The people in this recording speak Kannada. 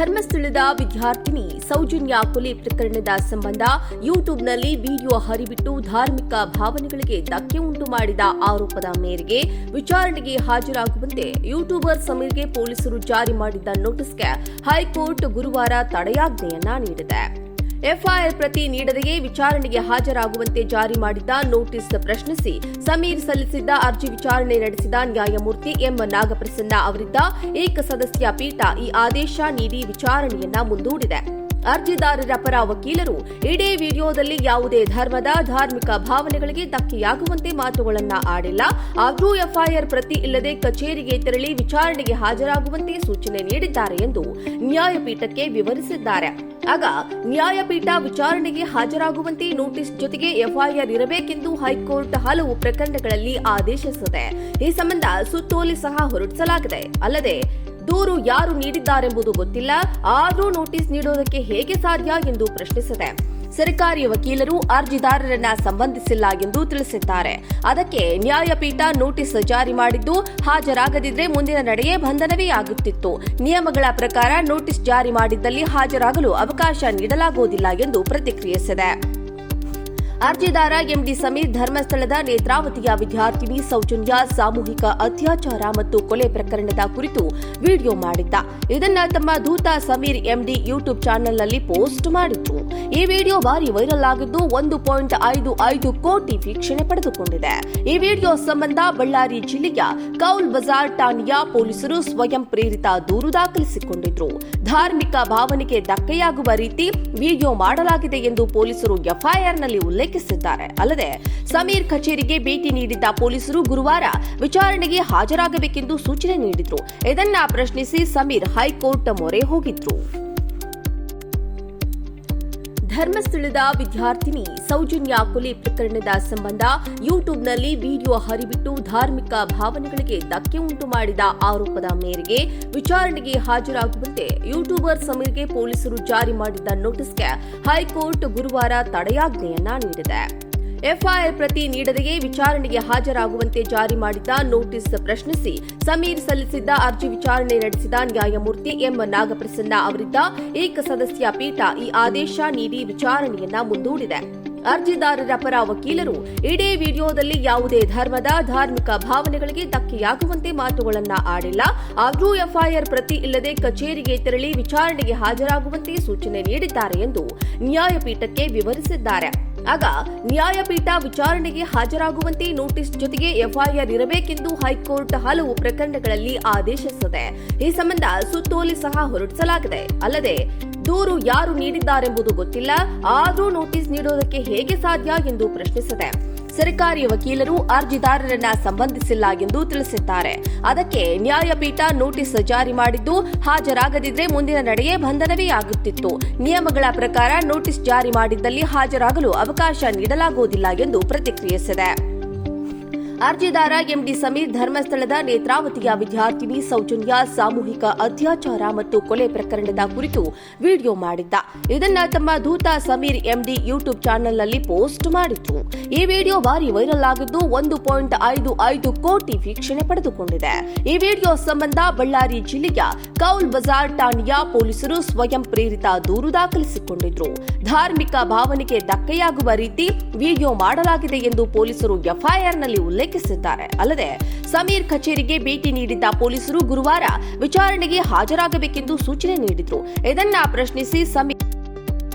ಧರ್ಮಸ್ಥಳದ ವಿದ್ಯಾರ್ಥಿನಿ ಸೌಜನ್ಯ ಕೊಲೆ ಪ್ರಕರಣದ ಸಂಬಂಧ ಯೂಟ್ಯೂಬ್ನಲ್ಲಿ ವಿಡಿಯೋ ಹರಿಬಿಟ್ಟು ಧಾರ್ಮಿಕ ಭಾವನೆಗಳಿಗೆ ಧಕ್ಕೆ ಉಂಟು ಮಾಡಿದ ಆರೋಪದ ಮೇರೆಗೆ ವಿಚಾರಣೆಗೆ ಹಾಜರಾಗುವಂತೆ ಯೂಟ್ಯೂಬರ್ ಸಮೀರ್ಗೆ ಪೊಲೀಸರು ಜಾರಿ ಮಾಡಿದ್ದ ನೋಟಿಸ್ಗೆ ಹೈಕೋರ್ಟ್ ಗುರುವಾರ ತಡೆಯಾಜ್ಞೆಯನ್ನ ನೀಡಿದೆ. ಎಫ್ಐಆರ್ ಪ್ರತಿ ನೀಡದೆಯೇ ವಿಚಾರಣೆಗೆ ಹಾಜರಾಗುವಂತೆ ಜಾರಿ ಮಾಡಿದ್ದ ನೋಟಿಸ್ ಪ್ರಶ್ನಿಸಿ ಸಮೀರ್ ಸಲ್ಲಿಸಿದ್ದ ಅರ್ಜಿ ವಿಚಾರಣೆ ನಡೆಸಿದ ನ್ಯಾಯಮೂರ್ತಿ ಎಂ ನಾಗಪ್ರಸನ್ನ ಅವರಿದ್ದ ಏಕಸದಸ್ಯ ಪೀಠ ಈ ಆದೇಶ ನೀಡಿ ವಿಚಾರಣೆಯನ್ನ ಮುಂದೂಡಿದೆ. ಅರ್ಜಿದಾರರ ಪರ ವಕೀಲರು ಇಡೀ ವಿಡಿಯೋದಲ್ಲಿ ಯಾವುದೇ ಧರ್ಮದ, ಧಾರ್ಮಿಕ ಭಾವನೆಗಳಿಗೆ ಧಕ್ಕೆಯಾಗುವಂತೆ ಮಾತುಗಳನ್ನ ಆಡಿಲ್ಲ. ಆದರೂ ಎಫ್ಐಆರ್ ಪ್ರತಿ ಇಲ್ಲದೆ ಕಚೇರಿಗೆ ತೆರಳಿ ವಿಚಾರಣೆಗೆ ಹಾಜರಾಗುವಂತೆ ಸೂಚನೆ ನೀಡಿದ್ದಾರೆ ಎಂದು ನ್ಯಾಯಪೀಠಕ್ಕೆ ವಿವರಿಸಿದ್ದಾರೆ. ಆಗ ನ್ಯಾಯಪೀಠ ವಿಚಾರಣೆಗೆ ಹಾಜರಾಗುವಂತೆ ನೋಟಿಸ್ ಜೊತೆಗೆ ಎಫ್ಐಆರ್ ಇರಬೇಕೆಂದು ಹೈಕೋರ್ಟ್ ಹಲವು ಪ್ರಕರಣಗಳಲ್ಲಿ ಆದೇಶಿಸಿದೆ. ಈ ಸಂಬಂಧ ಸುತ್ತೋಲೆ ಸಹ ಹೊರಡಿಸಲಾಗಿದೆ. ಅಲ್ಲದೆ ದೂರು ಯಾರು ನೀಡಿದ್ದಾರೆಂಬುದು ಗೊತ್ತಿಲ್ಲ. ಆದರೂ ನೋಟಿಸ್ ನೀಡೋದಕ್ಕೆ ಹೇಗೆ ಸಾಧ್ಯ ಎಂದು ಪ್ರಶ್ನಿಸಿದೆ. ಸರ್ಕಾರಿ ವಕೀಲರು ಅರ್ಜಿದಾರರನ್ನ ಸಂಬಂಧಿಸಿಲ್ಲ ಎಂದು ತಿಳಿಸಿದ್ದಾರೆ. ಅದಕ್ಕೆ ನ್ಯಾಯಪೀಠ ನೋಟಿಸ್ ಜಾರಿ ಮಾಡಿದ್ದು, ಹಾಜರಾಗದಿದ್ರೆ ಮುಂದಿನ ನಡೆಯೇ ಬಂಧನವೇ ಆಗುತ್ತಿತ್ತು. ನಿಯಮಗಳ ಪ್ರಕಾರ ನೋಟಿಸ್ ಜಾರಿ ಮಾಡಿದ್ದಲ್ಲಿ ಹಾಜರಾಗಲು ಅವಕಾಶ ನೀಡಲಾಗುವುದಿಲ್ಲ ಎಂದು ಪ್ರತಿಕ್ರಿಯಿಸಿದೆ. ಅರ್ಜಿದಾರ ಎಂಡಿ ಸಮೀರ್ ಧರ್ಮಸ್ಥಳದ ನೇತ್ರಾವತಿಯ ವಿದ್ಯಾರ್ಥಿನಿ ಸೌಜನ್ಯ ಸಾಮೂಹಿಕ ಅತ್ಯಾಚಾರ ಮತ್ತು ಕೊಲೆ ಪ್ರಕರಣದ ಕುರಿತು ವಿಡಿಯೋ ಮಾಡಿದ್ದ. ಇದನ್ನ ತಮ್ಮ ದೂತ ಸಮೀರ್ ಎಂಡಿ ಯೂಟ್ಯೂಬ್ ಚಾನೆಲ್ನಲ್ಲಿ ಪೋಸ್ಟ್ ಮಾಡಿತ್ತು. ಈ ವಿಡಿಯೋ ಭಾರಿ ವೈರಲ್ ಆಗಿದ್ದು ಒಂದು ಪಾಯಿಂಟ್ ಐದು ಐದು ಕೋಟಿ ವೀಕ್ಷಣೆ ಪಡೆದುಕೊಂಡಿದೆ. ಈ ವಿಡಿಯೋ ಸಂಬಂಧ ಬಳ್ಳಾರಿ ಜಿಲ್ಲೆಯ ಕೌಲ್ ಬಜಾರ್ ಠಾಣೆಯ ಪೊಲೀಸರು ಸ್ವಯಂ ಪ್ರೇರಿತ ದೂರು ದಾಖಲಿಸಿಕೊಂಡಿದ್ರು. ಧಾರ್ಮಿಕ ಭಾವನೆಗೆ ಧಕ್ಕೆಯಾಗುವ ರೀತಿ ವಿಡಿಯೋ ಮಾಡಲಾಗಿದೆ ಎಂದು ಪೊಲೀಸರು ಎಫ್ಐಆರ್ನಲ್ಲಿ ಉಲ್ಲೇಖಿಸಿದ್ದಾರೆ ಅಲ್ಲದೆ, ಸಮೀರ್ ಕಚೇರಿಗೆ ಭೇಟಿ ನೀಡಿದ್ದ ಪೊಲೀಸರು ಗುರುವಾರ ವಿಚಾರಣೆಗೆ ಹಾಜರಾಗಬೇಕೆಂದು ಸೂಚನೆ ನೀಡಿದ್ರು. ಇದನ್ನ ಪ್ರಶ್ನಿಸಿ ಸಮೀರ್ ಹೈಕೋರ್ಟ್ ಮೊರೆ ಹೋಗಿದ್ರು. ಧರ್ಮಸ್ಥಳದ ವಿದ್ಯಾರ್ಥಿನಿ ಸೌಜನ್ಯ ಕೊಲೆ ಪ್ರಕರಣದ ಸಂಬಂಧ ಯೂಟ್ಯೂಬ್ನಲ್ಲಿ ವಿಡಿಯೋ ಹರಿಬಿಟ್ಟು ಧಾರ್ಮಿಕ ಭಾವನೆಗಳಿಗೆ ಧಕ್ಕೆ ಉಂಟು ಮಾಡಿದ ಆರೋಪದ ಮೇರೆಗೆ ವಿಚಾರಣೆಗೆ ಹಾಜರಾಗುವಂತೆ ಯೂಟ್ಯೂಬರ್ ಸಮೀರ್ಗೆ ಪೊಲೀಸರು ಜಾರಿ ಮಾಡಿದ್ದ ನೋಟಿಸ್ಗೆ ಹೈಕೋರ್ಟ್ ಗುರುವಾರ ತಡೆಯಾಜ್ಞೆಯನ್ನ ನೀಡಿದೆ. ಎಫ್ಐಆರ್ ಪ್ರತಿ ನೀಡದೆಯೇ ವಿಚಾರಣೆಗೆ ಹಾಜರಾಗುವಂತೆ ಜಾರಿ ಮಾಡಿದ್ದ ನೋಟಿಸ್ ಪ್ರಶ್ನಿಸಿ ಸಮೀರ್ ಸಲ್ಲಿಸಿದ್ದ ಅರ್ಜಿ ವಿಚಾರಣೆ ನಡೆಸಿದ ನ್ಯಾಯಮೂರ್ತಿ ಎಂ ನಾಗಪ್ರಸನ್ನ ಅವರಿದ್ದ ಏಕಸದಸ್ಯ ಪೀಠ ಈ ಆದೇಶ ನೀಡಿ ವಿಚಾರಣೆಯನ್ನ ಮುಂದೂಡಿದೆ. ಅರ್ಜಿದಾರರ ಪರ ವಕೀಲರು ಇಡೀ ವಿಡಿಯೋದಲ್ಲಿ ಯಾವುದೇ ಧರ್ಮದ, ಧಾರ್ಮಿಕ ಭಾವನೆಗಳಿಗೆ ಧಕ್ಕೆಯಾಗುವಂತೆ ಮಾತುಗಳನ್ನ ಆಡಿಲ್ಲ. ಆದರೂ ಎಫ್ಐಆರ್ ಪ್ರತಿ ಇಲ್ಲದೆ ಕಚೇರಿಗೆ ತೆರಳಿ ವಿಚಾರಣೆಗೆ ಹಾಜರಾಗುವಂತೆ ಸೂಚನೆ ನೀಡಿದ್ದಾರೆ ಎಂದು ನ್ಯಾಯಪೀಠಕ್ಕೆ ವಿವರಿಸಿದ್ದಾರೆ. ಆಗ ನ್ಯಾಯಪೀಠ ವಿಚಾರಣೆಗೆ ಹಾಜರಾಗುವಂತೆ ನೋಟಿಸ್ ಜೊತೆಗೆ ಎಫ್ಐಆರ್ ಇರಬೇಕೆಂದು ಹೈಕೋರ್ಟ್ ಹಲವು ಪ್ರಕರಣಗಳಲ್ಲಿ ಆದೇಶಿಸಿದೆ. ಈ ಸಂಬಂಧ ಸುತ್ತೋಲೆ ಸಹ ಹೊರಡಿಸಲಾಗಿದೆ. ಅಲ್ಲದೆ, ದೂರು ಯಾರು ನೀಡಿದ್ದಾರೆಂಬುದು ಗೊತ್ತಿಲ್ಲ. ಆದರೂ ನೋಟಿಸ್ ನೀಡೋದಕ್ಕೆ ಹೇಗೆ ಸಾಧ್ಯ ಎಂದು ಪ್ರಶ್ನಿಸಿದೆ. ಸರ್ಕಾರಿ ವಕೀಲರು ಅರ್ಜಿದಾರರನ್ನ ಸಂಬಂಧಿಸಿಲ್ಲ ಎಂದು ತಿಳಿಸಿದ್ದಾರೆ. ಅದಕ್ಕೆ ನ್ಯಾಯಪೀಠ ನೋಟಿಸ್ ಜಾರಿ ಮಾಡಿದ್ದು, ಹಾಜರಾಗದಿದ್ರೆ ಮುಂದಿನ ನಡೆಯೇ ಬಂಧನವೇ ಆಗುತ್ತಿತ್ತು. ನಿಯಮಗಳ ಪ್ರಕಾರ ನೋಟಿಸ್ ಜಾರಿ ಮಾಡಿದ್ದಲ್ಲಿ ಹಾಜರಾಗಲು ಅವಕಾಶ ನೀಡಲಾಗುವುದಿಲ್ಲ ಎಂದು ಪ್ರತಿಕ್ರಿಯಿಸಿದೆ. ಅರ್ಜಿದಾರ ಎಂಡಿ ಸಮೀರ್ ಧರ್ಮಸ್ಥಳದ ನೇತ್ರಾವತಿಯ ವಿದ್ಯಾರ್ಥಿನಿ ಸೌಜನ್ಯ ಸಾಮೂಹಿಕ ಅತ್ಯಾಚಾರ ಮತ್ತು ಕೊಲೆ ಪ್ರಕರಣದ ಕುರಿತು ವಿಡಿಯೋ ಮಾಡಿದ್ದ. ಇದನ್ನ ತಮ್ಮ ದೂತ ಸಮೀರ್ ಎಂಡಿ ಯೂಟ್ಯೂಬ್ ಚಾನೆಲ್ನಲ್ಲಿ ಪೋಸ್ಟ್ ಮಾಡಿತ್ತು. ಈ ವಿಡಿಯೋ ಭಾರಿ ವೈರಲ್ ಆಗಿದ್ದು ಒಂದು ಪಾಯಿಂಟ್ ಐದು ಐದು ಕೋಟಿ ವೀಕ್ಷಣೆ ಪಡೆದುಕೊಂಡಿದೆ. ಈ ವಿಡಿಯೋ ಸಂಬಂಧ ಬಳ್ಳಾರಿ ಜಿಲ್ಲೆಯ ಕೌಲ್ ಬಜಾರ್ ಠಾಣೆಯ ಪೊಲೀಸರು ಸ್ವಯಂ ಪ್ರೇರಿತ ದೂರು ದಾಖಲಿಸಿಕೊಂಡಿದ್ರು. ಧಾರ್ಮಿಕ ಭಾವನೆಗೆ ಧಕ್ಕೆಯಾಗುವ ರೀತಿ ವಿಡಿಯೋ ಮಾಡಲಾಗಿದೆ ಎಂದು ಪೊಲೀಸರು ಎಫ್ಐಆರ್ನಲ್ಲಿ ಉಲ್ಲೇಖಿಸಿದ್ದಾರೆ ಅಲ್ಲದೆ, ಸಮೀರ್ ಕಚೇರಿಗೆ ಭೇಟಿ ನೀಡಿದ್ದ ಪೊಲೀಸರು ಗುರುವಾರ ವಿಚಾರಣೆಗೆ ಹಾಜರಾಗಬೇಕೆಂದು ಸೂಚನೆ ನೀಡಿದ್ರು. ಇದನ್ನ ಪ್ರಶ್ನಿಸಿ ಸಮೀರ್